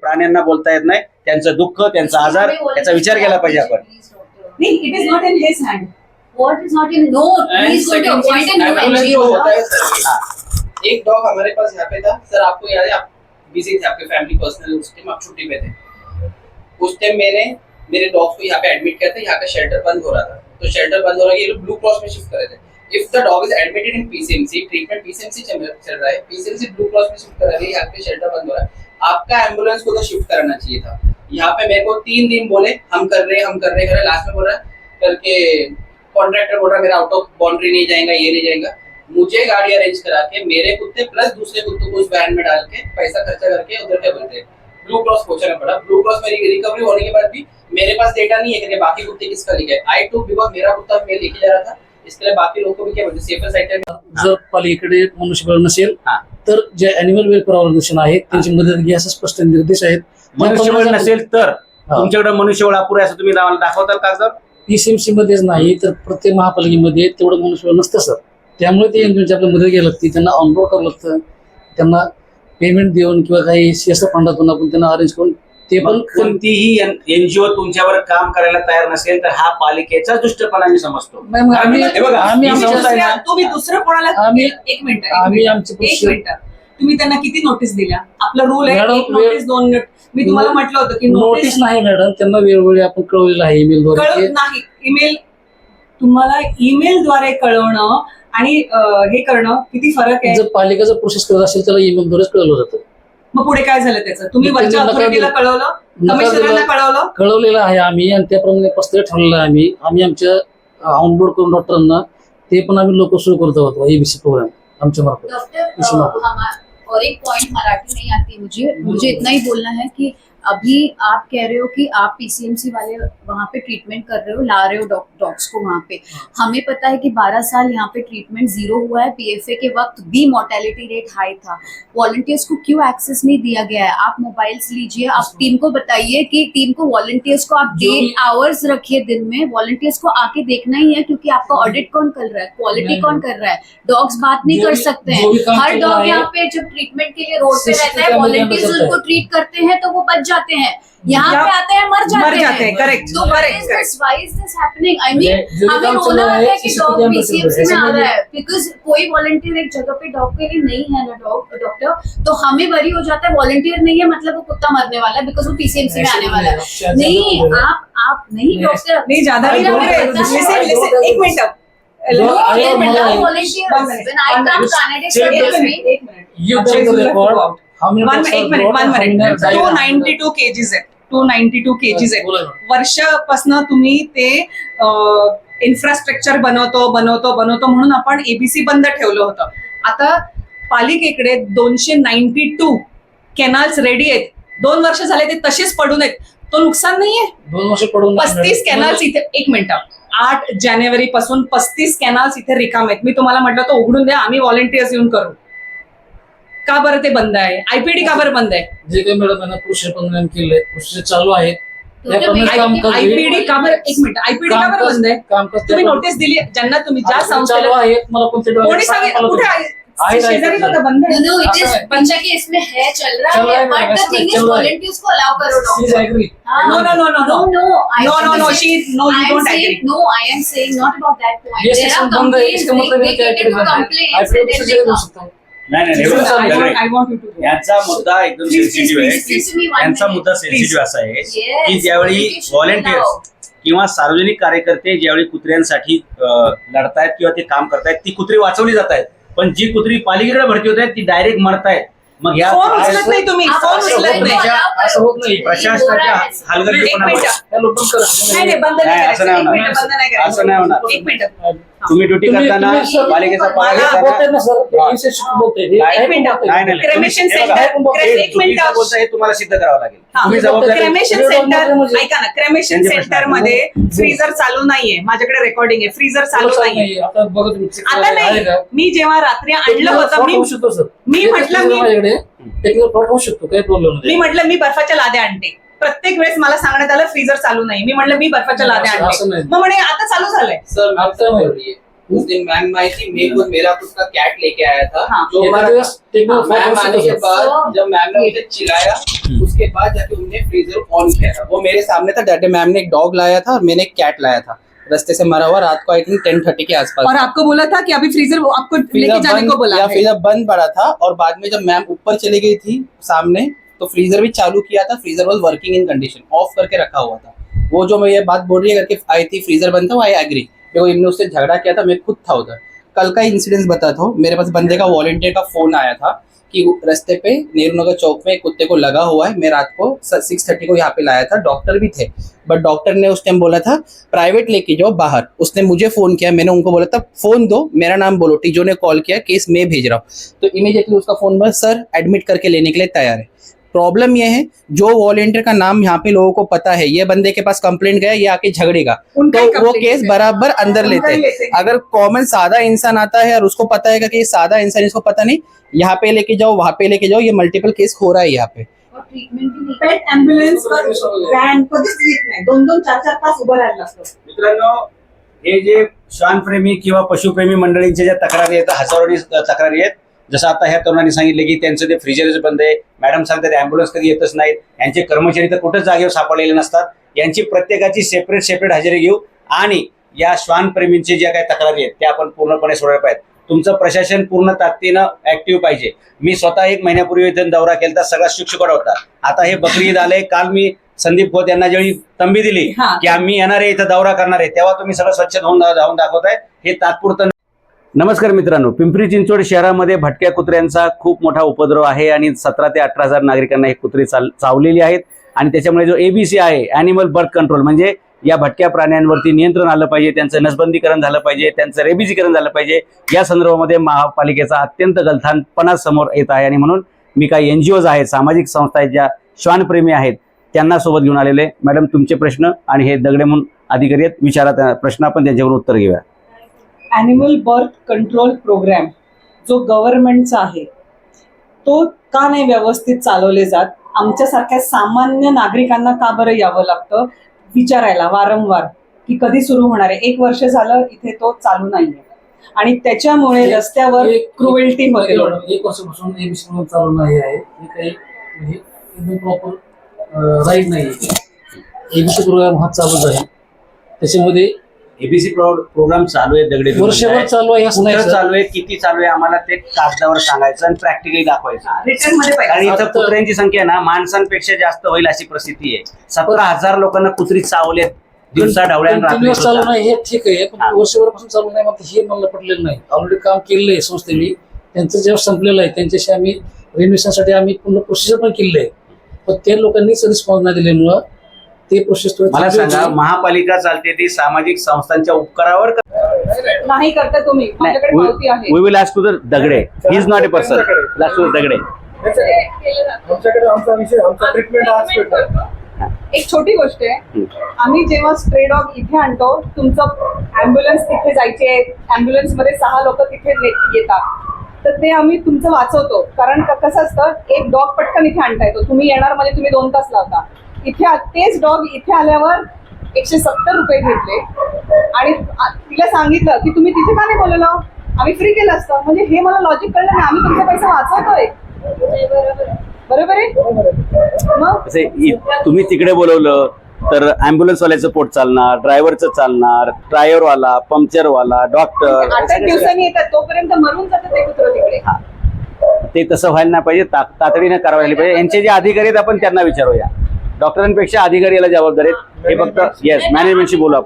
प्राण्यांना बोलता येत नाही. त्यांचं दुःख त्यांचा आजार याचा विचार केला पाहिजे आपण. It is not in his hand है एक डॉग हमारे पास यहाँ पे था। सर आपको याद है आप बिज़ी थे आपके फैमिली पर्सनल उस टाइम आप छुट्टी पे थे। उस टाइम मैंने मेरे डॉग को यहाँ पे एडमिट किया था यहाँ का शेल्टर बंद हो रहा था। तो शेल्टर बंद हो रहा है ये लोग ब्लू क्रॉस में शिफ्ट करे थे। If the dog is admitted in PCMC treatment PCMC चल चल रहा है पीसीएमसी ब्लू क्रॉस में शिफ्ट करा रही है यहाँ पे शेल्टर बंद हो रहा है। आपका एंबुलेंस को तो शिफ्ट कराना चाहिए था। यहाँ पे मेरे को तीन दिन बोले, हम कर रहे हम कर रहे हैं। लास्ट में बोल रहा है, करके कॉन्ट्रैक्टर बोल रहा मेरा आउट ऑफ़ बाउंड्री नहीं जाएगा, ये नहीं जाएगा। मुझे गाड़ी अरेंज करा के, मेरे कुत्ते प्लस दूसरे कुत्ते को उस वैन में डाल के पैसा खर्चा करके उधर क्या बोलते ब्लू क्रॉस पहुंचाना पड़ा। ब्लू क्रॉस में रिकवरी होने के बाद भी मेरे पास डेटा नहीं है कि बाकी कुत्ते किसका लिखे आई टू बिकॉज़ मेरा कुत्ता मैं लेके जा रहा था। इसके लिए बाकी लोगों को भी क्या बोलते सेफर साइड जर पालिकेकडे मनुष्यबळ नसेल. तर जे अॅनिमल वेलफेअर ऑर्गनायझेशन आहे त्यांची मदत घ्या असं स्पष्ट निर्देश आहेत. मनुष्यबळ नसेल तर हा. तुमच्याकडे मनुष्यबळ अपुरे असं तुम्ही दाखवताल कागदावर पीसीएमसी मध्येच नाही तर प्रत्येक महापालिकेमध्ये तेवढं मनुष्यबळ नसतं सर. त्यामुळे ते एनजीओची आपल्या मदत घ्यायला लागते त्यांना ऑनरोड करावं लागतं त्यांना पेमेंट देऊन किंवा काही सीएस फंडातून आपण त्यांना अरेंज करून ते पण कोणतीही एनजीओ तुमच्यावर काम करायला तयार नसेल तर हा पालिकेचा दुष्टपणा मी समजतो. नाही, मग आम्ही हे बघा, आम्ही ही आमच्या- संस्था आहे ना, दुसऱ्या- तुम्ही दुसरं कोणाला आम्ही- एक मिनिट एक आम्ही मिनिट. आमचे एक पुरुष- मिनिट. तुम्ही त्यांना किती नोटीस दिल्या? आपलं रूल आहे मॅडम, एक नोटीस दोन नोट- मी तुम्हाला म्हटलं होतं की नोटीस नोटीस नाही मॅडम. त्यांना वेळोवेळी आपण कळवलेलं आहे ईमेलद्वारे कळत नाही. ईमेल तुम्हाला ईमेल द्वारे कळवणं आणि अं, हे करणं किती फरक आहे? जर पालिकेचा प्रोसेस करत असेल त्याला ईमेलद्वारेच कळवलं जातं. मग पुढे काय झालं त्याचं? तुम्ही वरच्या ऑथॉरिटीला. कळवलं? कमिशनरला. कळवलं? कळवलेलं आहे आम्ही आणि त्याप्रमाणे पस्तर ठरलेलं आहे आम्ही. आम्ही आमच्या ऑनबोर्ड करून डॉक्टरांना ते पण आम्ही लोक सुरू करत आहोत. एबीसी प्रोग्राम आमच्या मार्फत. और एक पॉइंट मराठी नहीं आती मुझे मुझे इतना ही बोलना है कि अभी आप कह रहे हो कि आप पीसीएमसी वाले वहाँ पे ट्रीटमेंट कर रहे हो ला रहे हो डॉग्स को वहाँ पे। हमें पता है कि 12 साल यहाँ पे ट्रीटमेंट ज़ीरो हुआ है। पीएफए के वक्त भी मोर्टेलिटी रेट हाई था। वॉलंटियर्स को क्यों एक्सेस नहीं दिया गया है? आप मोबाइल्स लीजिए आप टीम को बताइए कि टीम को वॉलंटियर्स को आप एट आवर्स रखिए दिन में। वॉलंटियर्स को आके देखना ही है क्योंकि आपका ऑडिट कौन कर रहा है? क्वालिटी कौन कर रहा है? डॉग्स बात नहीं कर सकते हैं। हर डॉग यहाँ पे जब ट्रीटमेंट के लिए रोड पे रहता है वॉलंटियर्स उनको ट्रीट करते हैं तो वो बच जाते हैं। यहाँ पे आते हैं मर जाते, मर जाते हैं। करेक्ट तो हैपनिंग आई मीन हमें रोना है कि डॉग पीसीएमसी में आ रहा है। बिकॉज़ कोई वॉलंटियर एक जगह पे डॉग के लिए नहीं है ना डॉग डॉक्टर तो हमें वरी हो जाता है। वॉलंटियर नहीं है मतलब वो कुत्ता मरने वाला है बिकॉज़ वो पीसीएमसी में आने वाला है नहीं आप आप नहीं डॉक्टर नहीं ज़्यादा एक minute. Volunteer when I come Canada एक you check the record one एक minute one minute died? Two ninety two kgs आहे टू नाईन्टी टू केजीज. वर्षापासून तुम्ही ते इन्फ्रास्ट्रक्चर बनवतो बनवतो बनवतो म्हणून आपण एबीसी बंद ठेवलं होतं. आता पालिकेकडे दोनशे नाईन्टी टू कॅनल्स रेडी आहेत. दोन वर्ष झाले ते तसेच पडून आहेत तो नुकसान नाहीये? दोन वर्ष पडून पस्तीस कॅनल्स इथे एक मिनिट. आठ जानेवारी पासून पस्तीस कॅनल्स इथे रिकाम आहेत. मी तुम्हाला म्हटलं तो उघडून द्या. आम्ही व्हॉलेंटियर्स येऊन करू. का बरं ते बंद आहे आयपीडी का बरं बंद आहे जे काही मॅडम यांना कृषी पंधराम केलंय कृषी चालू आहे त्याप्रमाणे कामकाज होईल. आयपीडी का बरं एक मिनिट आयपीडी का बरं बंद आहे कामकाज तुम्ही नोटीस दिली ज्यांना तुम्ही ज्या चालू संस्थेला आहे मला कोणते कोणी सांगितलं कुठे आहे आहे, शेजारी बघा बंद No, no, it is Okay. के इसमें है चल रहा चल रहा है है, बट द ऐसा थिंग चल रहा है। वॉलंटियर्स को अलाउ करो डॉक्टर agree. हाँ. No, no, no, no, no. no, no. I No, no, no, am she- no, you don't agree. No, I am saying not about that point. there are section बंद है complaints. मतलब They, they get into complaints IPD and then नाही नाही. यांचा मुद्दा एकदम sensitive आहे यांचा. मुद्दा सेन्सिटिव्ह असा आहे की ज्यावेळी. व्हॉलेंटियर्स किंवा सार्वजनिक कार्यकर्ते ज्यावेळी कुत्र्यांसाठी लढतायत किंवा ते काम करतायत ती कुत्री वाचवली जात आहेत पण जी कुत्री पालिकेकडे भरती होत आहेत ती डायरेक्ट मरतायत मग. ये प्रशासनाच्या हो है. नाही, असं नाही एक मिनिट होणार. असं नाही होणार. करायचं एक मिनिट तुम्ही ड्युटी करताना पालिकेचा पगार घेताना हा. हे. नाही? नाही नाही क्रेमेशन तुम्ही- हे बघा, सेंटर हे हे तुम्हाला सिद्ध करावं लागेल. हा, तुम्ही जबाबदारी क्रेमेशन रेडिओ सेंटर म्हणजे- ऐका ना क्रेमेशन त्यांचे प्रश्न सेंटरमध्ये फ्रीजर चालू नाहीये. माझ्याकडे रेकॉर्डिंग आहे. फ्रीजर चालू नाहीये नाही. आता बघा तुम्ही नाही. का? मी जेव्हा रात्री आणलं होतं मी होऊ शकतो सर मी म्हटलं मी- टेक्निकल होऊ शकतो. काही प्रॉब्लेम मी नाही म्हटलं मी बर्फाच्या लाद्या आणते. प्रत्येक वेळेस मला सांगण्यात आलं फ्रीजर चालू नाही. मी म्हटलं मी बर्फाच्या लाद्या असं- असं नाही. मग म्हणे आता चालू झालंय. सर। बोल रही है उस दिन मैम आई थी मैं खुद मेरा खुद का कैट लेके आया था. हाँ। जो हमारा मैम आने के बाद जब मैम ने मुझे चिल्लाया उसके बाद जाके उन्होंने फ्रीजर ऑन किया था। वो मेरे सामने था डैडी मैम ने एक डॉग लाया था और मैंने एक कैट लाया था। रास्ते से मरा हुआ रात को आई थिंक टेन थर्टी के आसपास। और आपको बोला था कि अभी फ्रीजर आपको लेके फ्रीजर जाने को बंद बोला या है। फ्रीजर बंद पड़ा था और बाद में जब मैम ऊपर चली गई थी सामने तो फ्रीजर भी चालू किया था freezer was working in condition off करके रखा हुआ था। वो जो मैं ये बात बोल रही है करके आई थी फ्रीजर बंद था, वो आई एग्री देखो इनने उससे झगड़ा किया था, मैं खुद था उधर। कल का इंसिडेंस बताता हूँ, मेरे पास बंदे का वॉलेंटियर का फ़ोन आया था कि रास्ते पे नेहरू नगर चौक में कुत्ते को लगा हुआ है। मैं रात को सिक्स थर्टी को यहाँ पे लाया था डॉक्टर भी थे। बट डॉक्टर ने उस टाइम बोला था प्राइवेट लेके जाओ बाहर। उसने मुझे फ़ोन किया, मैंने उनको बोला था फ़ोन दो, मेरा नाम बोलो, टीजो ने कॉल किया केस मैं भेज रहा हूँ। तो इमीडिएटली उसका फ़ोन पर सर एडमिट करके लेने के लिए तैयार है। प्रॉब्लम ये है जो वॉलेंटियर का नाम यहाँ पे लोगों को पता है ये बंदे के पास कंप्लेंट गया ये आके झगड़ेगा। तो वो केस बराबर अंदर लेते हैं अगर कॉमन सादा इंसान आता है और उसको पता है कि ये सादा इंसान इसको पता नहीं यहाँ पे लेके जाओ वहाँ पे लेके जाओ ये मल्टीपल केस हो रहा है यहाँ पे। और ट्रीटमेंट भी नहीं। पेट नाही दोन दोन चार चार तास उभं राहायला मित्रांनो हे जे श्वानप्रेमी किंवा पशुप्रेमी मंडळींच्या ज्या तक्रारी आहेत हजारोनी तक्रारी आहेत जसं आता ह्या तरुणांनी सांगितले की त्यांचं ते फ्रीजरच बंद आहे. मॅडम सांगतात अँब्युलन्स कधी येतच नाहीत. यांचे कर्मचारी तर कुठंच जागेवर सापडलेले नसतात. यांची प्रत्येकाची सेपरेट सेपरेट हजेरी घेऊ आणि या श्वानप्रेमींची ज्या काही तक्रारी आहेत त्या आपण पूर्णपणे सोडायला पाहिजेत. तुमचं प्रशासन पूर्ण ताकदीनं ऍक्टिव्ह पाहिजे. मी स्वतः एक महिन्यापूर्वी इथे दौरा केला सगळा शिक्षकडा होता. आता हे बकरी ईद आलंय. काल मी संदीप खोत यांना जेवढी तंबी दिली. की आम्ही येणार आहे इथं दौरा करणार आहे तेव्हा तुम्ही सगळं स्वच्छ धुवून धावून दाखवताय. हे तात्पुरतं नमस्कार मित्रांनो पिंपरी चिंचवड शहरामध्ये भटक्या कुत्र्यांचा खूप मोठा उपद्रव आहे आणि सतरा ते अठरा हजार नागरिकांना हे कुत्रे चाल चावलेली आहेत. आणि त्याच्यामुळे जो एबीसी आहे अॅनिमल बर्थ कंट्रोल म्हणजे या भटक्या प्राण्यांवरती नियंत्रण आलं पाहिजे त्यांचं नसबंदीकरण झालं पाहिजे त्यांचं रेबीजीकरण झालं पाहिजे. या संदर्भामध्ये महापालिकेचा अत्यंत गलथानपणा समोर येत आहे आणि म्हणून मी काही एन जी ओज आहेत सामाजिक संस्था आहेत ज्या श्वानप्रेमी आहेत त्यांना सोबत घेऊन आलेले. मॅडम तुमचे प्रश्न आणि हे दगडे म्हणून अधिकारी आहेत विचारा प्रश्न आपण त्यांच्यावर उत्तर घेऊया. ॲनिमल बर्थ कंट्रोल प्रोग्राम जो गव्हर्नमेंटचा आहे तो का नाही व्यवस्थित चालवले जात? आमच्यासारख्या सामान्य नागरिकांना का बरं यावं लागतं? विचारायला वारंवार की कधी सुरू होणार आहे? एक वर्ष झालं इथे तो चालू नाहीये. आणि त्याच्यामुळे रस्त्यावर एक- क्रुएल्टी होते एक वर्षापासून एबीसी म्हणून चालू नाही आहे. हे काही म्हणजे एकदम प्रॉपर राईट नाही एबीसी प्रोग्राम हा चालूच आहे. त्याच्यामध्ये एबीसी प्रोग्राम चालू आहे दगडे वर्षभर चालू आहे असं नाही कुठं सर. चालू आहे किती चालू आहे आम्हाला ते कागदावर सांगायचं आणि प्रॅक्टिकली दाखवायचं. रिटर्नमध्ये कारण पाहिजे इथं आता- कुत्र्यांची संख्या ना माणसांपेक्षा जास्त होईल अशी परिस्थिती आहे. सतरा हजार लोकांना कुत्री चावलेत दिवसा ढवळ्यान कंटिन्युअस चालू नाही हे ठीक आहे पण हा. वर्षभरापासून चालू नाही मग हे मला पटलेलं नाही. ऑलरेडी काम केलेलं आहे संस्थेने. त्यांचं जेव्हा संपलेलं आहे त्यांच्याशी आम्ही रिन्युएशनसाठी आम्ही पूर्ण प्रोसिजर पण केलेली आहे. पण त्या लोकांनीच रिस्पॉन्स नाही दिल्यामुळं ते प्रोसेस मला सांगा महापालिका चालते ती सामाजिक संस्थांच्या उपकारावर नाही करता तुम्ही. माझ्याकडे पावती आहे. We will ask to the Dagade. He is not a person last to Dagade. आमच्याकडे आमचा विषय आमचा ट्रीटमेंट हा हॉस्पिटल एक छोटी गोष्ट आहे. आम्ही जेव्हा स्ट्रे डॉग इथे आणतो तुमचं अँब्युलन्स तिथे जायचे अँब्युलन्समध्ये सहा लोक तिथे येतात. तर ते आम्ही तुमचं वाचवतो. कारण कसं असतं एक डॉग पटकन इथे आणता येतो. तुम्ही येणार म्हणजे तुम्ही दोन तास लावता. इथे तेच डॉग इथे आल्यावर एकशे सत्तर रुपये घेतले आणि तिला सांगितलं की तुम्ही तिथे का नाही बोलवलं? आम्ही फ्री केलं असतं. म्हणजे हे मला लॉजिक कळलं नाही. आम्ही तुमचे पैसे वाचवतोय. बरोबर आहे. मग? तुम्ही तिकडे बोलवलं तर अँब्युलन्स वाल्याचं पोट चालणार ड्रायव्हरचं चालणार ड्रायव्हर वाला पंक्चर वाला डॉक्टर आठ आठ दिवसांनी येतात. तोपर्यंत मरून जातं ते कुत्र तिकडे. ते तसं व्हायला नाही पाहिजे. ता- तातडीने कारवाई पाहिजे. यांचे जे अधिकारी आहेत आपण त्यांना विचारूया. डॉक्टरांपेक्षा अधिकारी याला जबाबदार आहेत. हे फक्त येस मॅनेजमेंटशी बोलू. आपण